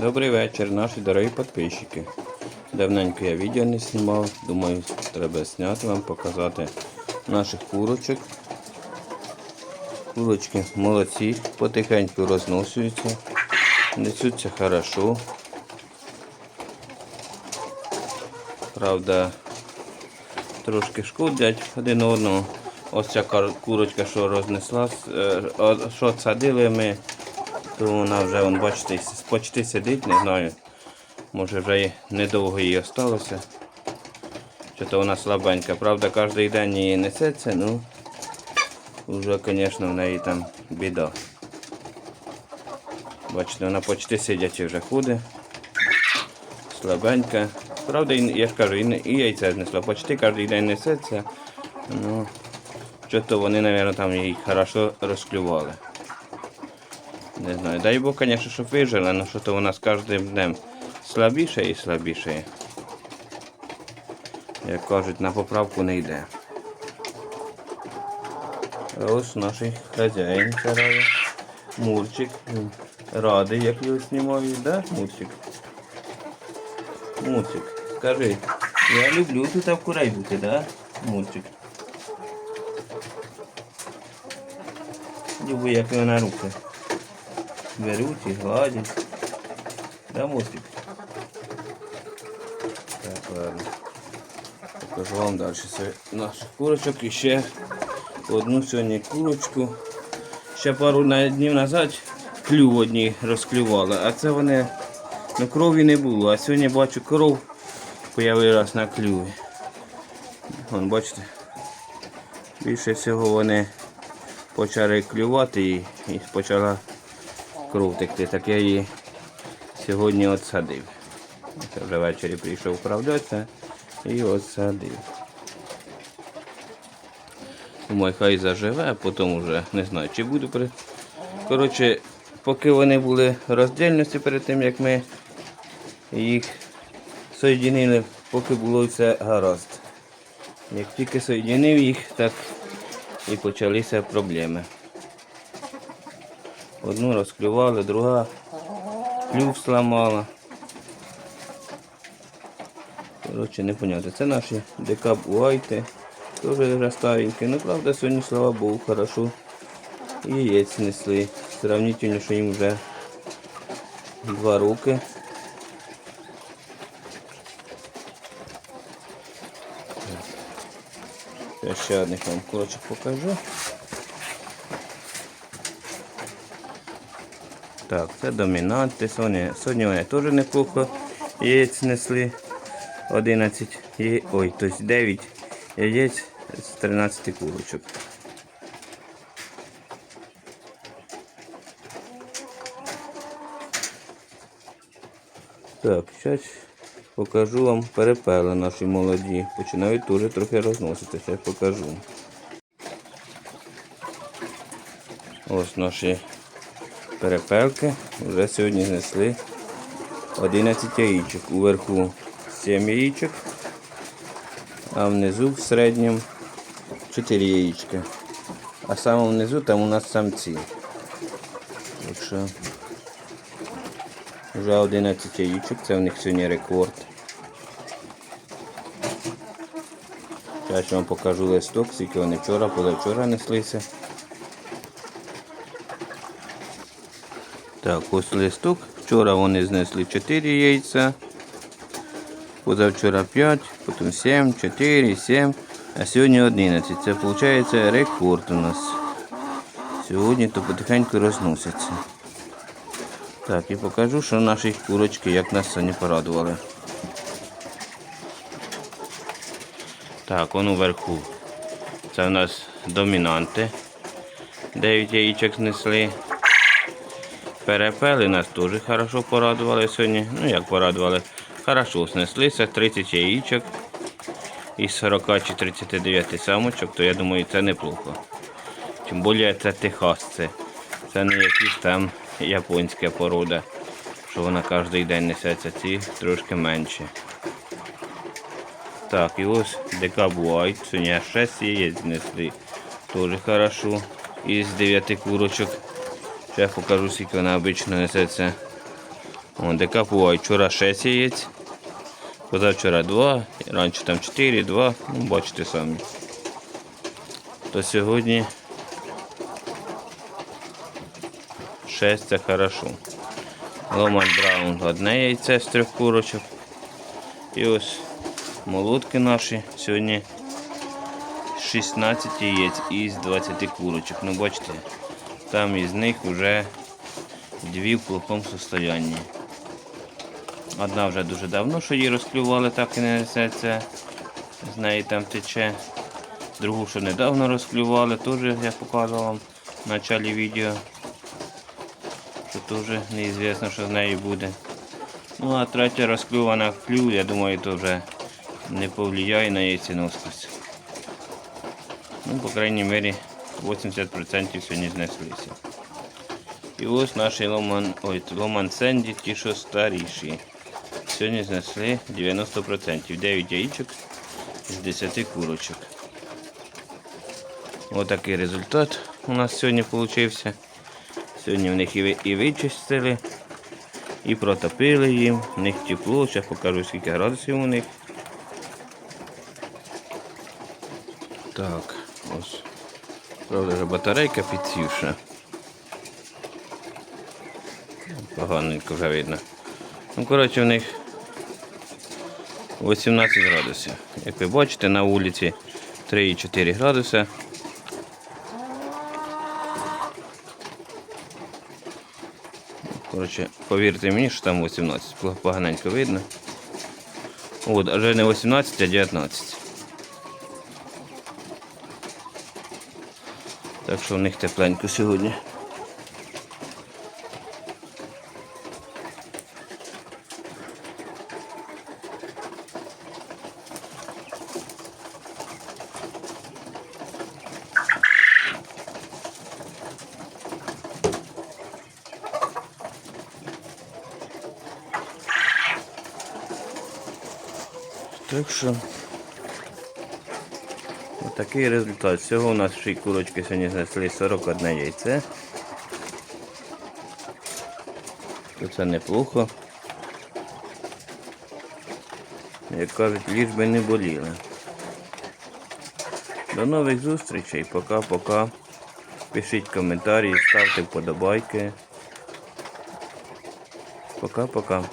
Добрий вечір, наші дорогі підписчики. Давненько я відео не знімав. Думаю, треба зняти вам, показати наших курочок. Курочки молодці, потихеньку розносуються, несуться хорошо. Правда, трошки шкодять один одного. Ось ця курочка, що рознеслась, е, що садили ми, то вона вже, вон, бачите, почти сидить, не знаю. Може вже недовго їй осталося. Що то вона слабенька. Правда, кожен день її несеться, ну вже, звісно, в неї там біда. Бачите, вона почти сидячи вже ходить. Слабенька. Правда, я ж кажу, і яйця знесла. Почти кожен день несеться. Ну, що то вони, мабуть, там її хорошо розклювали. Не знаю. Дай Бог, звісно, щоб вижила, але що то у нас кожним днем слабіше і слабіше. Як кажуть, на поправку не йде. Ось наш хазяїн сараю. Мурчик. Радий, як його знімають, да, Мурчик? Мурчик, скажи, я люблю тут в бути, да, Мурчик? Люблю, як його на руки. Беруть і гладять. Да, Мурчик? Так, ладно. Покажу вам далі наших курочок і ще одну сьогодні курочку. Ще пару днів назад клюв одні розклювали, а це вони ну, крові не було. А сьогодні бачу кров появилась на клюві. Вон, бачите, більше всього вони почали клювати і, і почала кров текти. Так я її сьогодні отсадив. Це вже ввечері прийшов вправлятися і отсадив. Думаю, хай заживе, а потім вже не знаю, чи буду при. Коротше, поки вони були роздільності перед тим, як ми їх соєдинили, поки було все гаразд. Як тільки соєдинив їх, так і почалися проблеми. Одну розклювали, друга клюв сламала. Коротше, не непонятно. Це наші декаб уайти. Теж вже старенькі. Ну, правда, сьогодні, слава Богу, хорошо. І яєць несли. Сравнительно, що їм вже два роки. Ще одних вам курочок покажу. Так, це домінанти. Сьогодні, сьогодні вони теж неплохо яєць несли. 11 яє... ой, тобто 9 яєць з 13 курочок. Так, зараз покажу вам перепели наші молоді. Починають теж трохи розносити. Зараз покажу. Ось наші перепелки вже сьогодні знесли 11 яєчок. Уверху 7 яєчок, а внизу в середньому 4 яєчка. А саме внизу там у нас самці. Так що вже 11 яєчок, це в них сьогодні рекорд. Зараз я вам покажу листок, скільки вони вчора, позавчора неслися. Так, ось листок. Вчора вони знесли 4 яйця. Позавчора 5, потім 7, 4, 7, а сьогодні 11. Це виходить рекорд у нас. Сьогодні то потихеньку розносяться. Так, і покажу, що наші курочки, як нас сьогодні порадували. Так, он уверху. Це у нас домінанти. 9 яєчок знесли. Перепели нас теж хорошо порадували сьогодні. Ну як порадували? Хорошо снеслися, 30 яєчок із 40 чи 39 самочок, то я думаю це неплохо. Тим більше це техасці. Це не якісь там японська порода, що вона кожен день несеться, ці трошки менше. Так, і ось дека сьогодні аж 6 яєць знесли. Теж хорошо. Із 9 курочок. Зараз покажу, скільки вона обично несеться. Вон декапувають вчора 6 яєць. Позавчора 2, раніше там 4, 2, ну бачите самі. То сьогодні 6 це хорошо. Ломан Браун одне яйце з трьох курочок. І ось молотки наші сьогодні 16 яєць із 20 курочок. Ну бачите, там із них вже дві в плохому состоянні. Одна вже дуже давно, що її розклювали, так і не несеться. З неї там тече. Другу, що недавно розклювали, теж я показував вам в початку відео. Що теж неізвісно, що з нею буде. Ну а третя розклювана клю, я думаю, то вже не повлияє на яйценоскость. Ну, по крайній мірі, 80% сьогодні знеслися. І ось наші ломан, ой, ломан сенді, ті, що старіші. Сьогодні знесли 90%, 9 яєчок з 10 курочок. Отакий результат у нас сьогодні вийшов. Сьогодні в них і, вичистили, і протопили їм, в них тепло, зараз покажу скільки градусів у них. Так. Правда, вже батарейка підсівша. Поганенько вже видно. Ну, коротше, в них 18 градусів. Як ви бачите, на вулиці 3,4 градуси. Коротше, повірте мені, що там 18. Поганенько видно. От, а вже не 18, а 19. Так що в них тепленько сьогодні. Так що такий результат. Всього у нас всі курочки сьогодні знесли 41 яйце. Це неплохо. Як кажуть, ліж би не боліли. До нових зустрічей. Пока-пока. Пишіть коментарі, ставте вподобайки. Пока-пока.